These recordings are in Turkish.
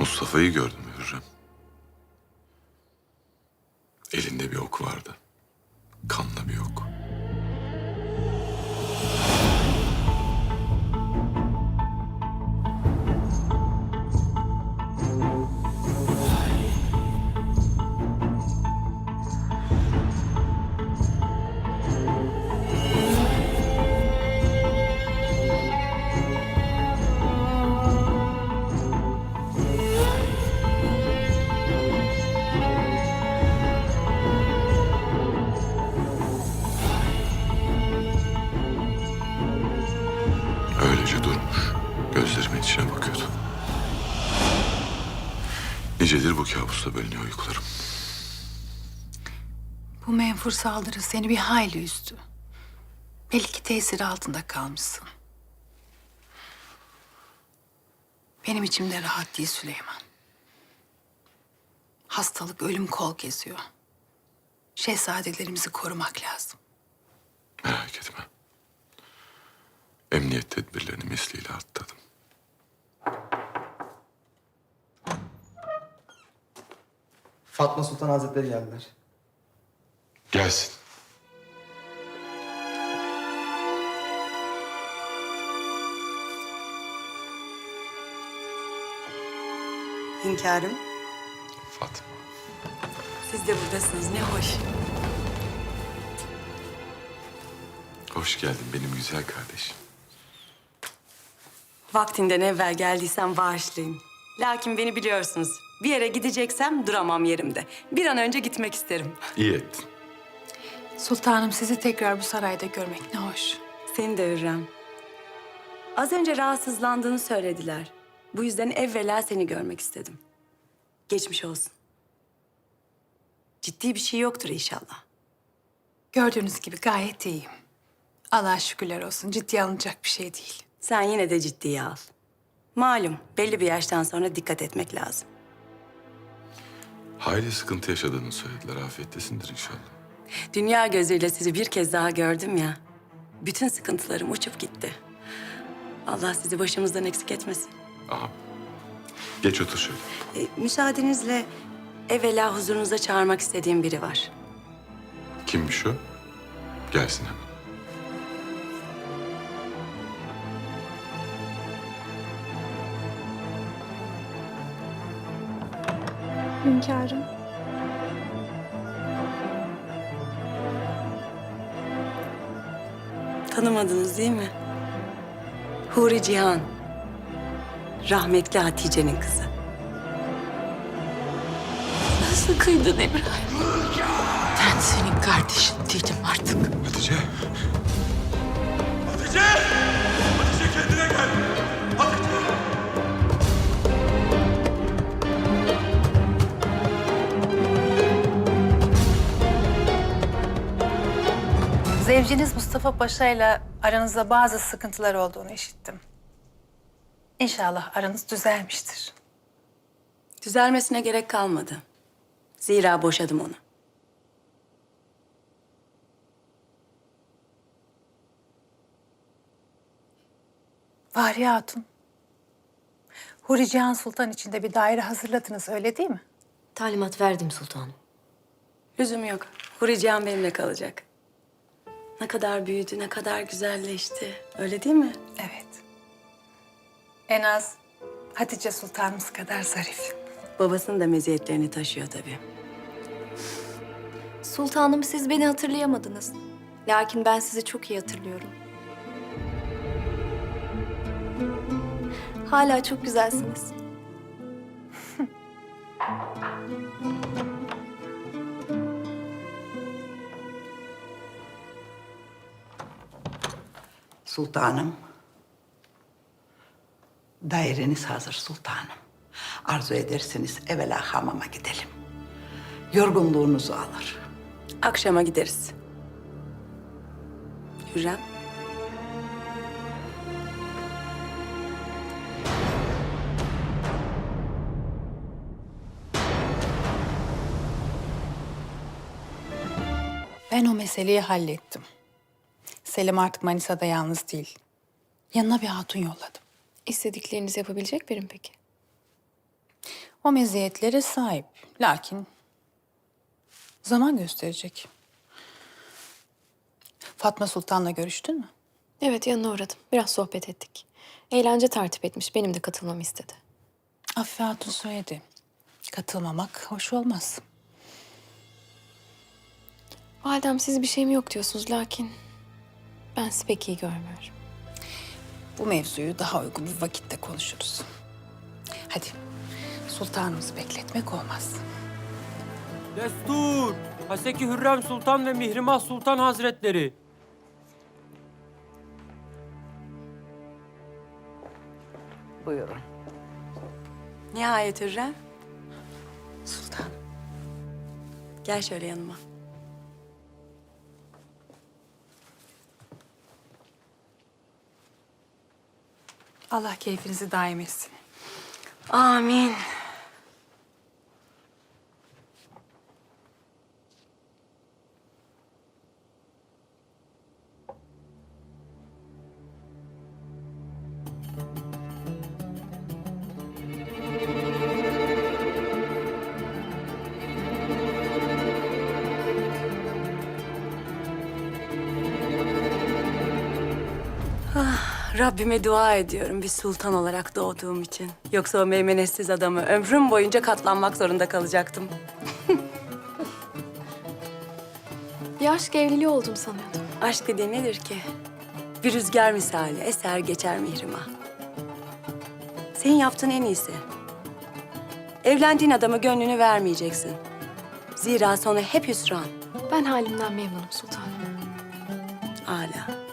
Mustafa'yı gördüm Hürrem. Elinde bir ok vardı. Kanlı bir ok. Kabusta bölünüyor uykularım. Bu menfur saldırı seni bir hayli üzdü. Belki tesiri altında kalmışsın. Benim içimde rahat değil Süleyman. Hastalık ölüm kol geziyor. Şehzadelerimizi korumak lazım. Merak etme. Emniyet tedbirlerini misliyle atladım. Fatma Sultan Hazretleri geldiler. Gelsin. Hünkârım, Fatma. siz de buradasınız. Ne hoş. Hoş geldin benim güzel kardeşim. Vaktinden evvel geldiysem bağışlayın. Lakin beni biliyorsunuz. Bir yere gideceksem duramam yerimde. Bir an önce gitmek isterim. İyi ettin. Sultanım sizi tekrar bu sarayda görmek ne hoş. Seni de Hürrem. Az önce rahatsızlandığını söylediler. Bu yüzden evvela seni görmek istedim. Geçmiş olsun. Ciddi bir şey yoktur inşallah. Gördüğünüz gibi gayet iyiyim. Allah'a şükürler olsun. Ciddiye alınacak bir şey değil. Sen yine de ciddiye al. Malum belli bir yaştan sonra dikkat etmek lazım. Hayli sıkıntı yaşadığını söylediler. Afiyettesindir inşallah. Dünya gözüyle sizi bir kez daha gördüm ya. Bütün sıkıntılarım uçup gitti. Allah sizi başımızdan eksik etmesin. Ağam. Geç otur şöyle. E, müsaadenizle evvela huzurunuza çağırmak istediğim biri var. Kimmiş o? Gelsin hemen. Hünkârım. Tanımadınız değil mi? Huri Cihan. Rahmetli Hatice'nin kızı. Nasıl kıydın İbrahim? Ben senin kardeşin değilim artık. Hatice. Hatice! Hatice Zevciniz Mustafa Paşa ile aranızda bazı sıkıntılar olduğunu işittim. İnşallah aranız düzelmiştir. Düzelmesine gerek kalmadı. Zira boşadım onu. Fahriye Hatun. Huri Cihan Sultan için de bir daire hazırladınız öyle değil mi? Talimat verdim sultanım. Lüzum yok. Huri Cihan benimle kalacak. Ne kadar büyüdü, ne kadar güzelleşti. Öyle değil mi? Evet. En az Hatice Sultanımız kadar zarif. Babasının da meziyetlerini taşıyor tabii. Sultanım siz beni hatırlayamadınız. Lakin ben sizi çok iyi hatırlıyorum. Hala çok güzelsiniz. Sultanım. Daireniz hazır sultanım. Arzu ederseniz evvela hamama gidelim. Yorgunluğunuzu alır. Akşama gideriz. Hürrem. Ben o meseleyi hallettim. Selim artık Manisa'da yalnız değil. Yanına bir hatun yolladım. İstediklerinizi yapabilecek birim peki? O meziyetlere sahip. Lakin zaman gösterecek. Fatma Sultan'la görüştün mü? Evet yanına uğradım. Biraz sohbet ettik. Eğlence tertip etmiş. Benim de katılmamı istedi. Afife Hatun söyledi. Katılmamak hoş olmaz. Validem siz bir şeyim yok diyorsunuz lakin ben sizi pek iyi görmüyorum. Bu mevzuyu daha uygun bir vakitte konuşuruz. Hadi sultanımızı bekletmek olmaz. Destur! Haseki Hürrem Sultan ve Mihrimah Sultan Hazretleri. Buyurun. Nihayet Hürrem. Sultan. Gel şöyle yanıma. Allah keyfinizi daim etsin. Amin. Rabbime dua ediyorum bir sultan olarak doğduğum için. Yoksa o meymenetsiz adamı ömrüm boyunca katlanmak zorunda kalacaktım. Bir aşk evliliği oldum sanıyordum. Aşk dediğin nedir ki? Bir rüzgar misali eser geçer mihrima. Senin yaptığın en iyisi. Evlendiğin adama gönlünü vermeyeceksin. Zira sonu hep hüsran. Ben halimden memnunum sultanım. Âlâ.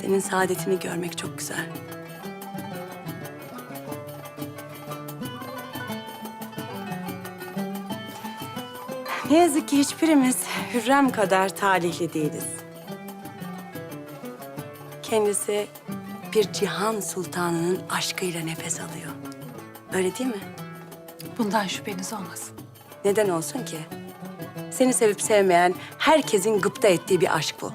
Senin saadetini görmek çok güzel. Ne yazık ki hiçbirimiz Hürrem kadar talihli değiliz. Kendisi bir cihan sultanının aşkıyla nefes alıyor. Öyle değil mi? Bundan şüpheniz olmasın. Neden olsun ki? Seni sevip sevmeyen herkesin gıpta ettiği bir aşk bu.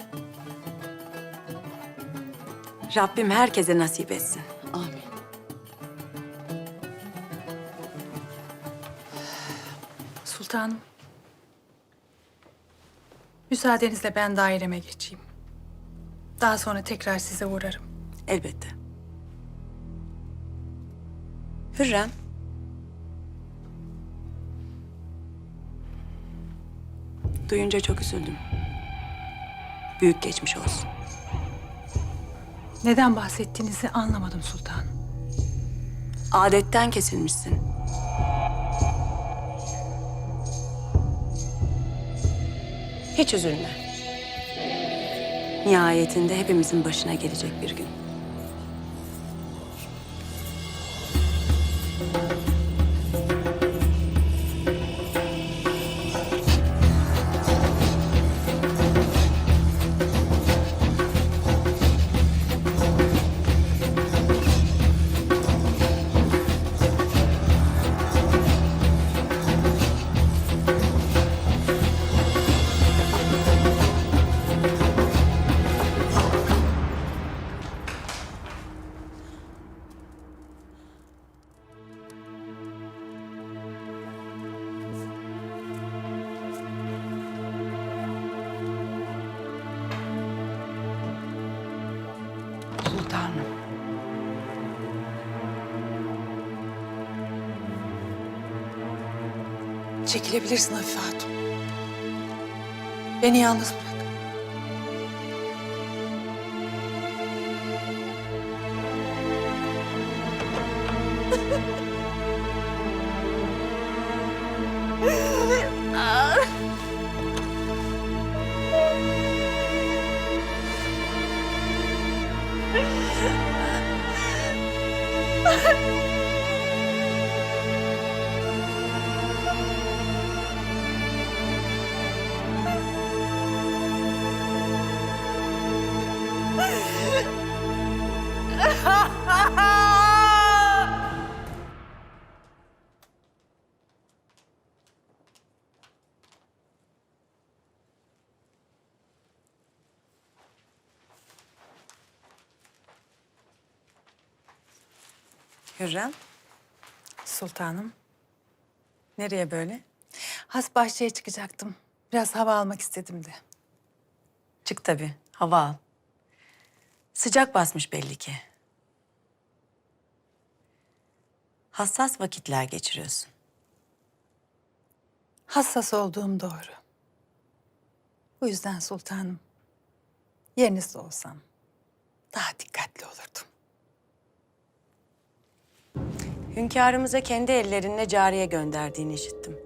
Rabbim herkese nasip etsin. Amin. Sultanım. Müsaadenizle ben daireme geçeyim. Daha sonra tekrar size uğrarım. Elbette. Hürrem. Duyunca çok üzüldüm. Büyük geçmiş olsun. Neden bahsettiğinizi anlamadım sultanım. Adetten kesilmişsin. Hiç üzülme. Nihayetinde hepimizin başına gelecek bir gün. Çekilebilirsin Hafife Hatun. Beni yalnız bırak. Hürrem. sultanım. Nereye böyle? Has bahçeye çıkacaktım. Biraz hava almak istedim de. Çık tabii, hava al. Sıcak basmış belli ki. Hassas vakitler geçiriyorsun. Hassas olduğum doğru. Bu yüzden sultanım. Yerinizde olsam daha dikkatli olurdum. Hünkârımıza kendi ellerinle cariye gönderdiğini işittim.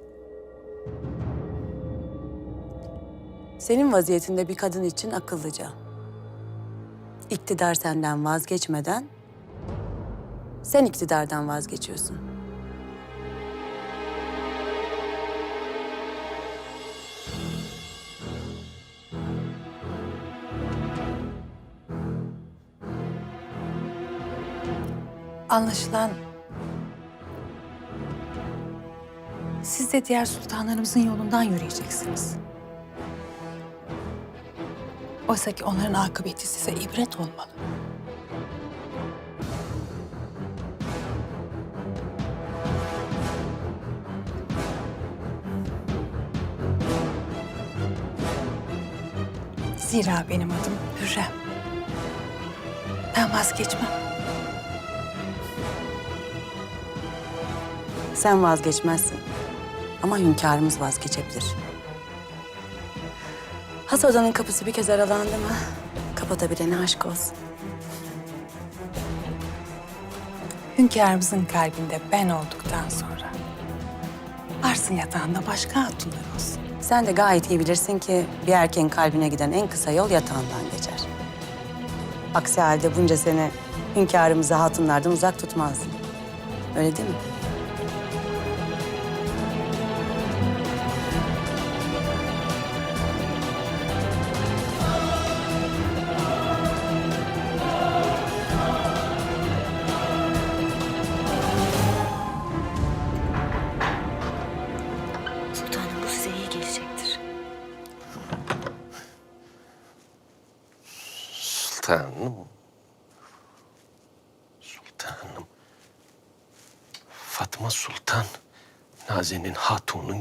Senin vaziyetinde bir kadın için akıllıca. İktidar senden vazgeçmeden sen iktidardan vazgeçiyorsun. Anlaşılan siz de diğer sultanlarımızın yolundan yürüyeceksiniz. Oysa ki onların akıbeti size ibret olmalı. Zira benim adım Hürrem. Ben vazgeçmem. Sen vazgeçmezsin. Ama hünkârımız vazgeçebilir. Has odanın kapısı bir kez aralandı mı kapatabilene aşk olsun. Hünkârımızın kalbinde ben olduktan sonra varsın yatağında başka hatunlar olsun. Sen de gayet iyi bilirsin ki bir erkeğin kalbine giden en kısa yol yatağından geçer. Aksi halde bunca sene hünkârımızı hatunlardan uzak tutmazdın. Öyle değil mi?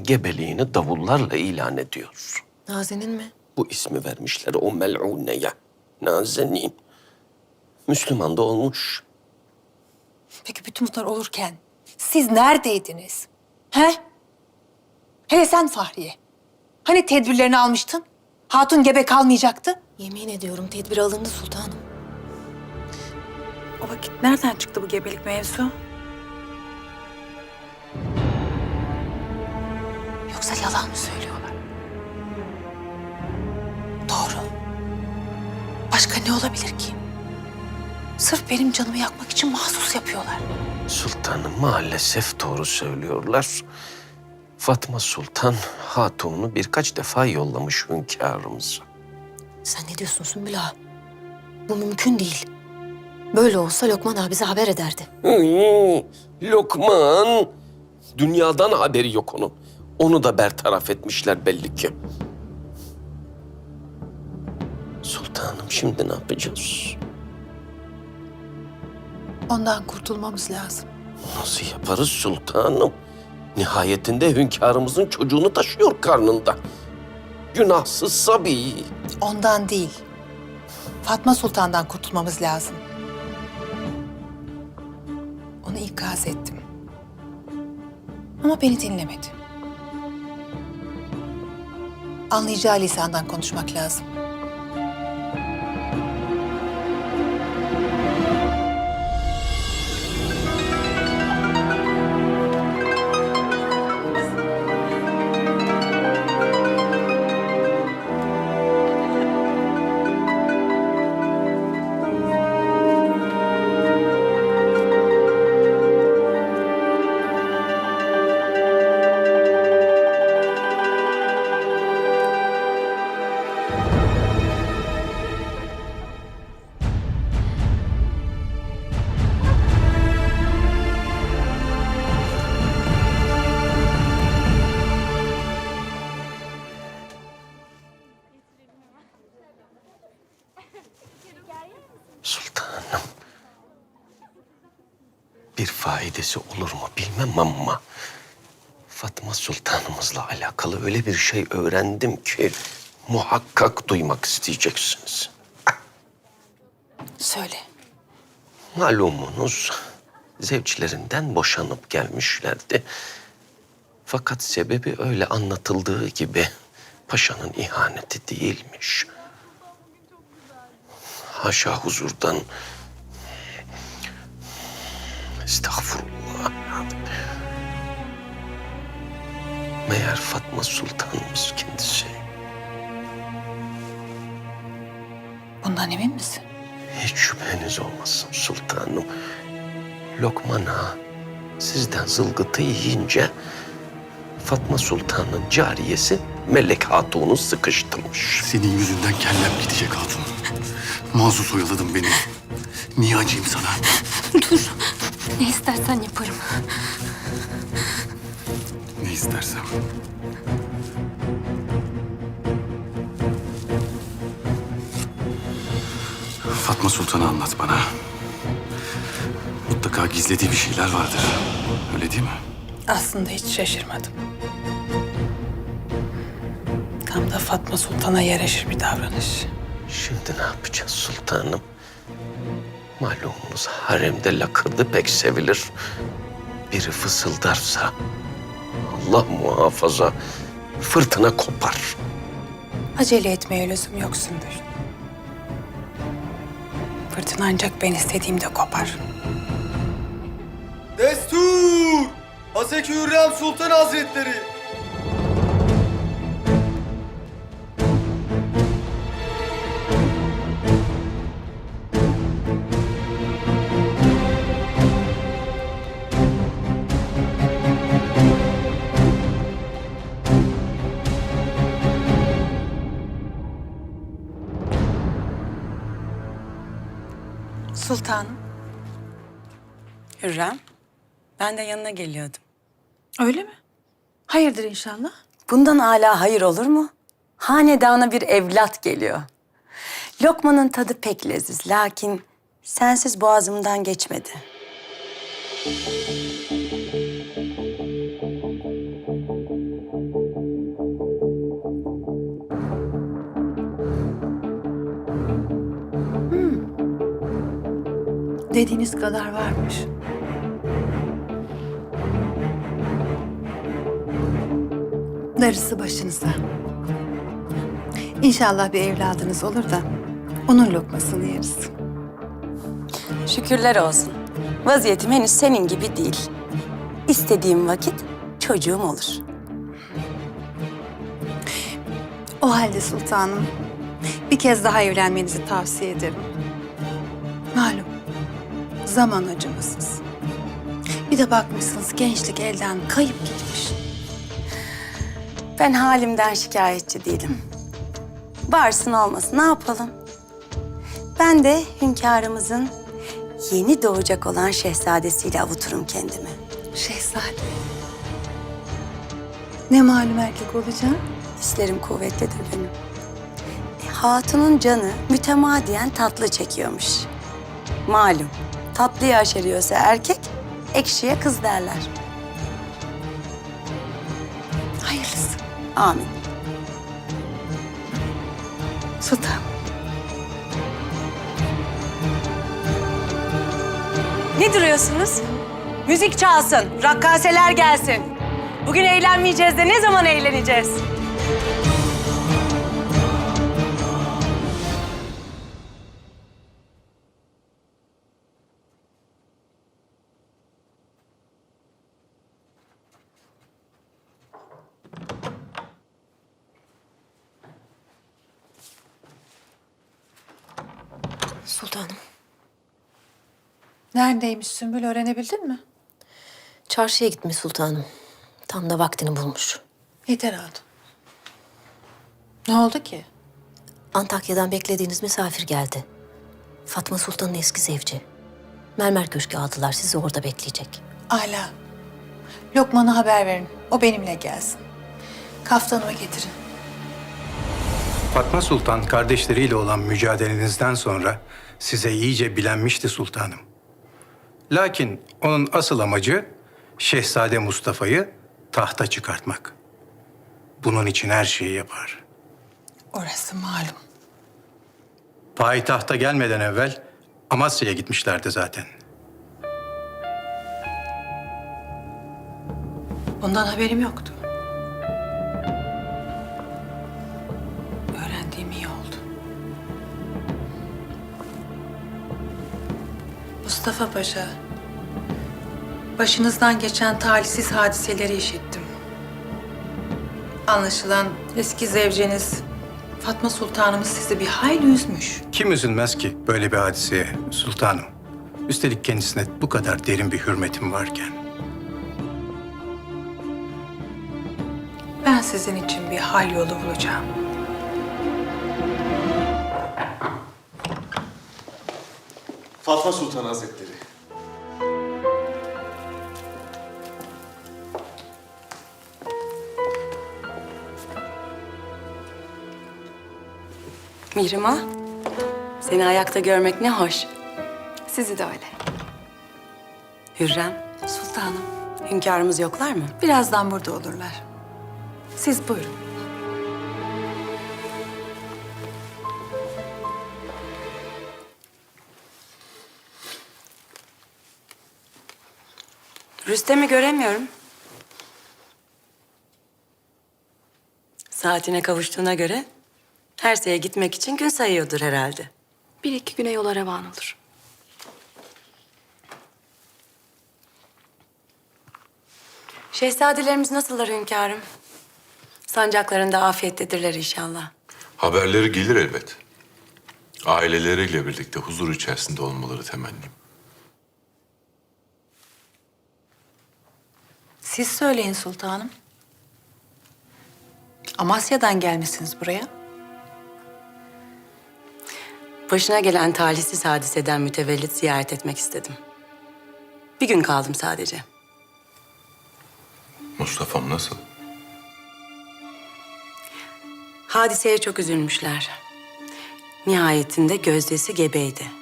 Gebeliğini davullarla ilan ediyor. Nazenin mi? Bu ismi vermişler o mel'uneye. Nazenin. Müslüman da olmuş. Peki bütün bunlar olurken siz neredeydiniz? He? Hele sen Fahriye. Hani tedbirlerini almıştın? Hatun gebe kalmayacaktı. Yemin ediyorum tedbir alındı sultanım. O vakit nereden çıktı bu gebelik mevzu? Yoksa yalan mı söylüyorlar? Doğru. Başka ne olabilir ki? Sırf benim canımı yakmak için mahsus yapıyorlar. Sultanım maalesef doğru söylüyorlar. Fatma Sultan Hatun'u birkaç defa yollamış hünkârımıza. Sen ne diyorsun Sümbül ağa? Bu mümkün değil. Böyle olsa Lokman abi bize haber ederdi. Lokman. Dünyadan haberi yok onun. Onu da bertaraf etmişler belli ki. Sultanım şimdi ne yapacağız? Ondan kurtulmamız lazım. Nasıl yaparız sultanım? Nihayetinde hünkârımızın çocuğunu taşıyor karnında. Günahsız Sabi. Ondan değil. Fatma Sultan'dan kurtulmamız lazım. Onu ikaz ettim. Ama beni dinlemedi. Anlayacağı lisandan konuşmak lazım. Alakalı öyle bir şey öğrendim ki muhakkak duymak isteyeceksiniz. Söyle. Malumunuz zevçlerinden boşanıp gelmişlerdi. Fakat sebebi öyle anlatıldığı gibi paşanın ihaneti değilmiş. Haşa huzurdan estağfurullah. Meğer Fatma Sultanımız kendisi. Bundan emin misin? Hiç şüpheniz olmasın sultanım. Lokman Ağa sizden zılgıtı yiyince Fatma Sultan'ın cariyesi Melek Hatun'u sıkıştırmış. Senin yüzünden kellem gidecek hatun. Mahsus oyaladın beni. Niye acıyım sana? Dur. Ne istersen yaparım. İstersem. Fatma Sultan'ı anlat bana. Mutlaka gizlediği bir şeyler vardır. Öyle değil mi? Aslında hiç şaşırmadım. Tam da Fatma Sultan'a yaraşır bir davranış. Şimdi ne yapacağız sultanım? Malumunuz haremde lakırdı pek sevilir. Biri fısıldarsa Allah muhafaza fırtına kopar. Acele etmeye lüzum yok Sümbül. Fırtına ancak ben istediğimde kopar. Destur! Haseki Hürrem Sultan Hazretleri! Sultanım. Hürrem, ben de yanına geliyordum. Öyle mi? Hayırdır inşallah. Bundan hala hayır olur mu? Hanedana bir evlat geliyor. Lokmanın tadı pek leziz lakin sensiz boğazımdan geçmedi. Dediğiniz kadar varmış. Darısı başınıza. İnşallah bir evladınız olur da onun lokmasını yeriz. Şükürler olsun. Vaziyetim henüz senin gibi değil. İstediğim vakit çocuğum olur. O halde sultanım bir kez daha evlenmenizi tavsiye ederim. Zaman acımasız. Bir de bakmışsınız gençlik elden kayıp gitmiş. Ben halimden şikayetçi değilim. Varsın olmasın ne yapalım? Ben de hünkârımızın yeni doğacak olan şehzadesiyle avuturum kendimi. Şehzade. Ne malum erkek olacak? Hislerim kuvvetlidir benim. E, hatunun canı mütemadiyen tatlı çekiyormuş. Malum tatlıyı aşeriyorsa erkek, ekşiye kız derler. Hayırlısı. Amin. Sultan. Ne duruyorsunuz? Müzik çalsın, rakkaseler gelsin. Bugün eğlenmeyeceğiz de ne zaman eğleneceğiz? Sultanım. Neredeymiş Sümbül öğrenebildin mi? Çarşıya gitmiş sultanım. Tam da vaktini bulmuş. Yeter hatun. Ne oldu ki? Antakya'dan beklediğiniz misafir geldi. Fatma Sultan'ın eski zevci. Mermer Köşkü aldılar. Sizi orada bekleyecek. Ala. Lokman'a haber verin. O benimle gelsin. Kaftanımı getirin. Fatma Sultan kardeşleriyle olan mücadelenizden sonra size iyice bilenmişti sultanım. Lakin onun asıl amacı Şehzade Mustafa'yı tahta çıkartmak. Bunun için her şeyi yapar. Orası malum. Payitahta gelmeden evvel Amasya'ya gitmişlerdi zaten. Bundan haberim yoktu. Mustafa Paşa, başınızdan geçen talihsiz hadiseleri işittim. Anlaşılan eski zevceniz Fatma Sultanımız sizi bir hayli üzmüş. Kim üzülmez ki böyle bir hadiseye sultanım? Üstelik kendisine bu kadar derin bir hürmetim varken. Ben sizin için bir hal yolu bulacağım. Fatma Sultan Hazretleri. Mihrimah, seni ayakta görmek ne hoş. Sizi de öyle. Hürrem, Sultanım, hünkârımız yoklar mı? birazdan burada olurlar. Siz buyurun. Rüstem'i göremiyorum. Saatine kavuştuğuna göre Herse'ye gitmek için gün sayıyordur herhalde. Bir iki güne yola revan olur. Şehzadelerimiz nasıllar hünkârım? Sancaklarında afiyettedirler inşallah. Haberleri gelir elbet. Aileleriyle birlikte huzur içerisinde olmaları temennim. Siz söyleyin sultanım. Amasya'dan gelmişsiniz buraya. Başına gelen talihsiz hadiseden mütevellit ziyaret etmek istedim. Bir gün kaldım sadece. Mustafa'm nasıl? Hadiseye çok üzülmüşler. Nihayetinde gözdesi gebeydi.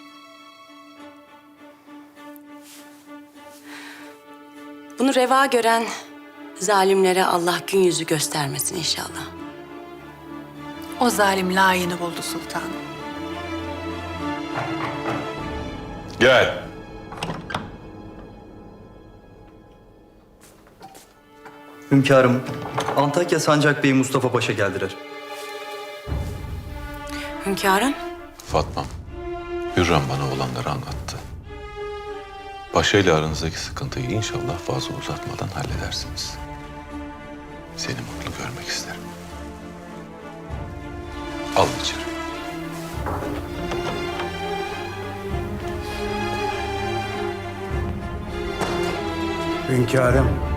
Bunu reva gören zalimlere Allah gün yüzü göstermesin inşallah. O zalim layığını buldu sultanım. Gel. Hünkârım, Antakya Sancak Bey Mustafa Paşa geldiler. Hünkârım, Fatma'm, Hürrem bana olanları anlattı. Paşa ile aranızdaki sıkıntıyı inşallah fazla uzatmadan halledersiniz. Seni mutlu görmek isterim. Al içeri. Hünkârım.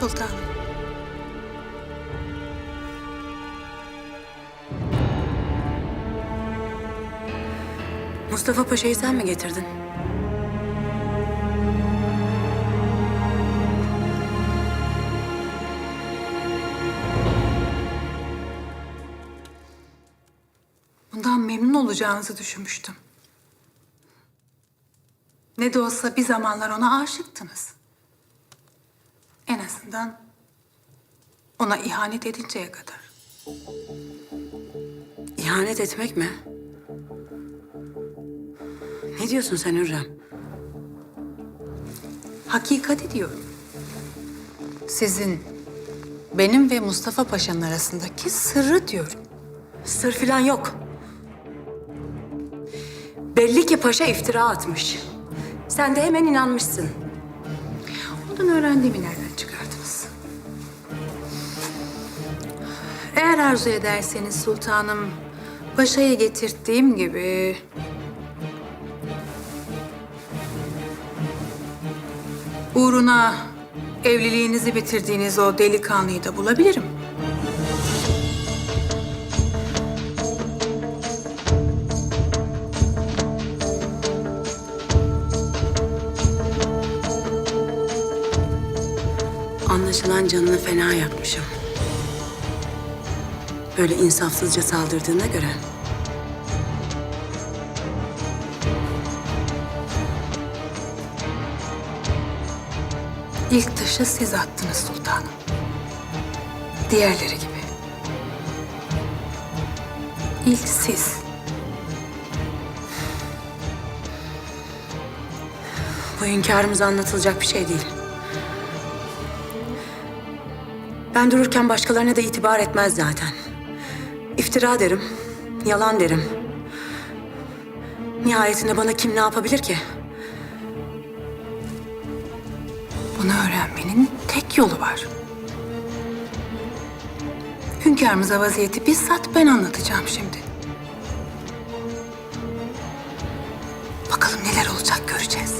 Sultanım. Mustafa Paşa'yı sen mi getirdin? Bundan memnun olacağınızı düşünmüştüm. Ne de olsa bir zamanlar ona aşıktınız. En azından ona ihanet edinceye kadar. İhanet etmek mi? Ne diyorsun sen Hürrem? Hakikat diyorum. Sizin benim ve Mustafa Paşa'nın arasındaki sırrı diyorum. Sır filan yok. Belli ki paşa iftira atmış. Sen de hemen inanmışsın. Ondan öğrendiğimi nereden Eğer arzu ederseniz sultanım, paşaya getirttiğim gibi... Uğruna evliliğinizi bitirdiğiniz o delikanlıyı da bulabilirim. Anlaşılan canını fena yakmışım. Böyle insafsızca saldırdığına göre. İlk taşı siz attınız sultanım. Diğerleri gibi. İlk siz. Bu hünkârımıza anlatılacak bir şey değil. Ben dururken başkalarına da itibar etmez zaten. İftira derim, yalan derim. Nihayetinde bana kim ne yapabilir ki? Bunu öğrenmenin tek yolu var. Hünkârımıza vaziyeti bizzat ben anlatacağım şimdi. Bakalım neler olacak göreceğiz.